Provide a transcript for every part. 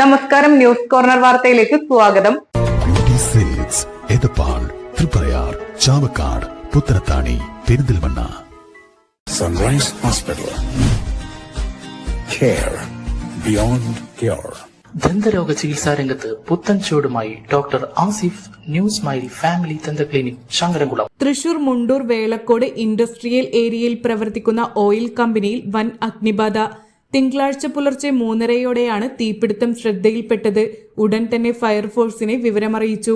നമസ്കാരം news corner വാർത്തയിലേക്ക് സ്വാഗതം. Triprayar Chavakkad Puthanathani Perinthalmanna. Sunrise hospital care beyond. ദന്തരോഗ ചികിത്സാ രംഗത്ത് പുത്തൻ ചൂടുമായി doctor Asif news mile family ദന്ത ക്ലിനിക് ശങ്കരംകുളം തൃശൂർ മുണ്ടൂർ വേളക്കോട് ഇൻഡസ്ട്രിയൽ ഏരിയയിൽ പ്രവർത്തിക്കുന്ന ഓയിൽ കമ്പനിയിൽ വൻ അഗ്നിബാധ. തിങ്കളാഴ്ച പുലർച്ചെ മൂന്നരയോടെയാണ് തീപിടുത്തം ശ്രദ്ധയിൽപ്പെട്ടത്. ഉടൻ തന്നെ ഫയർഫോഴ്സിനെ വിവരമറിയിച്ചു.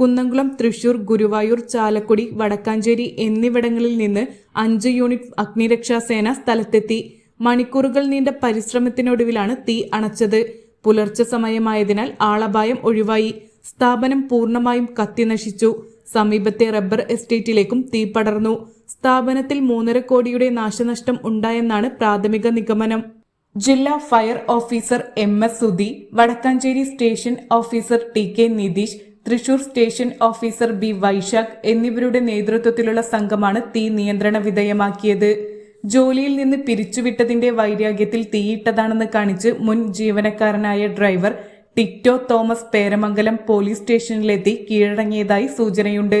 കുന്നംകുളം തൃശൂർ ഗുരുവായൂർ ചാലക്കുടി വടക്കാഞ്ചേരി എന്നിവിടങ്ങളിൽ നിന്ന് അഞ്ച് യൂണിറ്റ് അഗ്നിരക്ഷാസേന സ്ഥലത്തെത്തി. മണിക്കൂറുകൾ നീണ്ട പരിശ്രമത്തിനൊടുവിലാണ് തീ അണച്ചത്. പുലർച്ചെ സമയമായതിനാൽ ആളപായം ഒഴിവായി. സ്ഥാപനം പൂർണമായും കത്തിനശിച്ചു. സമീപത്തെ റബ്ബർ എസ്റ്റേറ്റിലേക്കും തീ പടർന്നു. സ്ഥാപനത്തിൽ മൂന്നര കോടിയുടെ നാശനഷ്ടം ഉണ്ടായെന്നാണ് പ്രാഥമിക നിഗമനം. ജില്ലാ fire officer M S Sudhi Vadakkanchery station officer T K Nitheesh Thrissur station officer B Vaishakh എന്നിവരുടെ നേതൃത്വത്തിലുള്ള സംഘമാണ് തീ നിയന്ത്രണ വിധേയമാക്കിയത്. ജോലിയിൽ നിന്ന് പിരിച്ചുവിട്ടതിന്റെ വൈരാഗ്യത്തിൽ തീയിട്ടതാണെന്ന് കാണിച്ച് മുൻ ജീവനക്കാരനായ ഡ്രൈവർ ടിറ്റോ തോമസ് പേരമംഗലം പോലീസ് സ്റ്റേഷനിലെത്തി കീഴടങ്ങിയതായി സൂചനയുണ്ട്.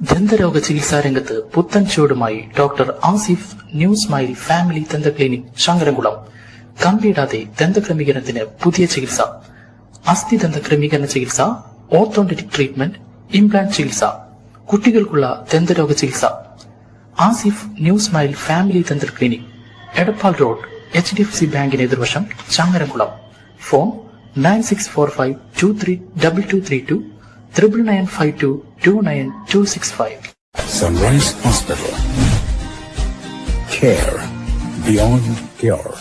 ദന്തരോഗ ചികിത്സാ രംഗത്ത് പുത്തൻ ചൂടുമായി doctor Asif news mile family ദന്ത ക്ലിനിക് ശങ്കരംകുളം കമ്പിയിടാതെ ദന്തക്രമീകരണത്തിന് പുതിയ ചികിത്സ. അസ്ഥി ദന്ത ക്രമീകരണ ചികിത്സ ഓർത്തോണ്ടറ്റിക് ട്രീറ്റ്മെന്റ് ഇംപ്ലാന്റ് ചികിത്സ. കുട്ടികൾക്കുള്ള ദന്തരോഗ ചികിത്സ ആസിഫ് ന്യൂസ് മൈൽ ഫാമിലി ദന്ത clinic Edappal road H D F C ബാങ്കിന് എതിർവശം Changaramkulam phone nine six four five two three double two three two Triple nine five two two nine two six five Sunrise Hospital. Care beyond cure.